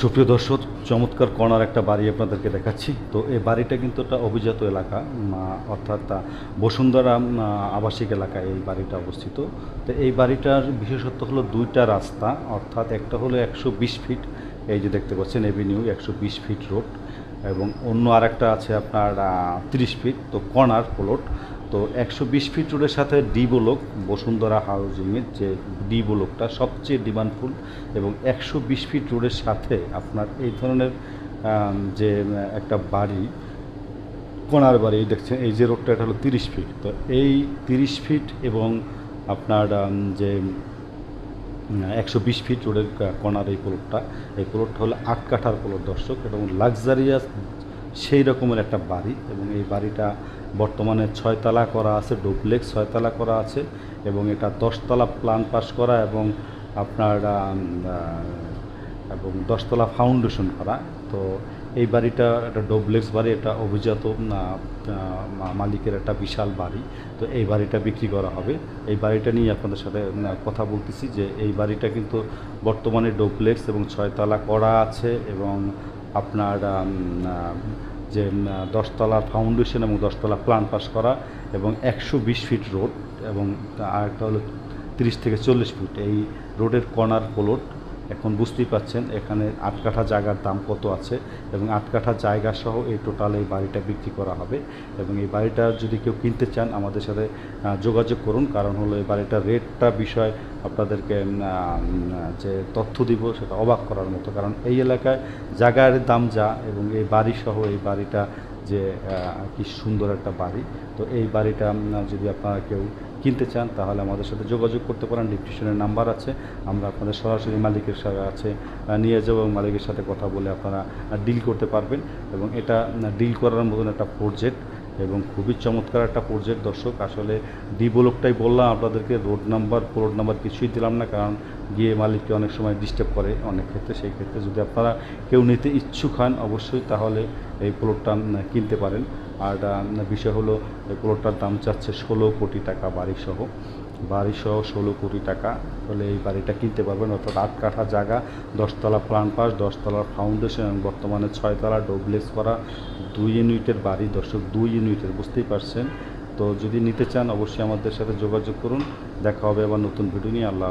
সুপ্রিয় দর্শক, চমৎকার কর্নার একটা বাড়ি আপনাদেরকে দেখাচ্ছি। তো এই বাড়িটা কিন্তু একটা অভিজাত এলাকা অর্থাৎ বসুন্ধরা আবাসিক এলাকায় এই বাড়িটা অবস্থিত। তো এই বাড়িটার বিশেষত্ব হলো দুইটা রাস্তা, অর্থাৎ একটা হলো একশো বিশ ফিট, এই যে দেখতে পাচ্ছেন, এভিনিউ একশো বিশ ফিট রোড, এবং অন্য আরেকটা আছে আপনার তিরিশ ফিট, তো কর্নার প্লট। তো একশো বিশ ফিট রোডের সাথে ডি ব্লক বসুন্ধরা হাউজিংয়ের যে ডি ব্লকটা সবচেয়ে ডিমান্ডফুল এবং একশো বিশ ফিট রোডের সাথে আপনার এই ধরনের যে একটা বাড়ি, কোনার বাড়ি দেখছেন, এই যে রোডটা এটা হলো তিরিশ ফিট তো এই তিরিশ ফিট এবং আপনার যে একশো বিশ ফিট রোডের কোনার এই প্লটটা এই প্লটটা হলো আট কাঠার প্লট দর্শক। এবং লাক্সারিয়াস সেই রকমের একটা বাড়ি এবং এই বাড়িটা বর্তমানে ছয়তলা করা আছে, ডুপ্লেক্স ছয়তলা করা আছে এবং এটা দশতলা প্লান পাস করা এবং আপনার এবং দশতলা ফাউন্ডেশন করা। তো এই বাড়িটা একটা ডোবলেক্স বাড়ি, এটা অভিজাত মালিকের একটা বিশাল বাড়ি। তো এই বাড়িটা বিক্রি করা হবে। এই বাড়িটা নিয়ে আপনাদের সাথে কথা বলতেছি যে এই বাড়িটা কিন্তু বর্তমানে ডোবলেক্স এবং ছয়তলা করা আছে এবং আপনার যে দশতলা ফাউন্ডেশন এবং দশতলা প্লান পাস করা এবং একশো বিশ ফিট রোড এবং আরেকটা হলো তিরিশ থেকে চল্লিশ ফুট এই রোডের কর্নার প্লট এখন বুঝতেই পাচ্ছেন এখানে আট কাঠা জায়গার দাম কত আছে এবং আট কাঠা জায়গা সহ এই টোটাল এই বাড়িটা বিক্রি করা হবে এবং এই বাড়িটা যদি কেউ কিনতে চান আমাদের সাথে যোগাযোগ করুন। কারণ হলো এই বাড়িটার রেটটা বিষয় আপনাদেরকে যে তথ্য দিব সেটা অবাক করার মতো। কারণ এই এলাকায় জায়গার দাম যা এবং এই বাড়ি সহ এই বাড়িটা যে কি সুন্দর একটা বাড়ি। তো এই বাড়িটা যদি আপনারা কেউ কিনতে চান, তাহলে আমাদের সাথে যোগাযোগ করতে পারেন। ডিপ্রিশনের নাম্বার আছে। আমরা আপনাদের সরাসরি মালিকের সাথে আছে নিয়ে যাব এবং মালিকের সাথে কথা বলে আপনারা ডিল করতে পারবেন। এবং এটা ডিল করার মতন একটা প্রজেক্ট এবং খুবই চমৎকার একটা প্রজেক্ট দর্শক, আসলে ডি ব্লকটাই বললাম, আপনাদেরকে রোড নাম্বার প্লট নাম্বার কিছুই দিলাম না, কারণ গিয়ে মালিককে অনেক সময় ডিস্টার্ব করে অনেক ক্ষেত্রে। সেই ক্ষেত্রে যদি আপনারা কেউ নিতে ইচ্ছুক হন, অবশ্যই তাহলে এই প্লটটা কিনতে পারেন। আর বিষয় হলো, এই প্লটটার দাম চাচ্ছে ষোলো কোটি টাকা বাড়িসহ। বাড়িসহ ষোলো কোটি টাকা হলে এই বাড়িটা কিনতে পারবেন। অর্থাৎ আট কাঠা জায়গা, দশতলা প্লান পাস দশতলার ফাউন্ডেশন বর্তমানে ছয়তলা ডোবলেক্স করা দুই ইউনিটের বাড়ি, দর্শক দুই ইউনিটের, বুঝতেই পারছেন? তো যদি নিতে চান, অবশ্যই আমাদের সাথে যোগাযোগ করুন। দেখা হবে আবার নতুন ভিডিও নিয়ে। আল্লাহ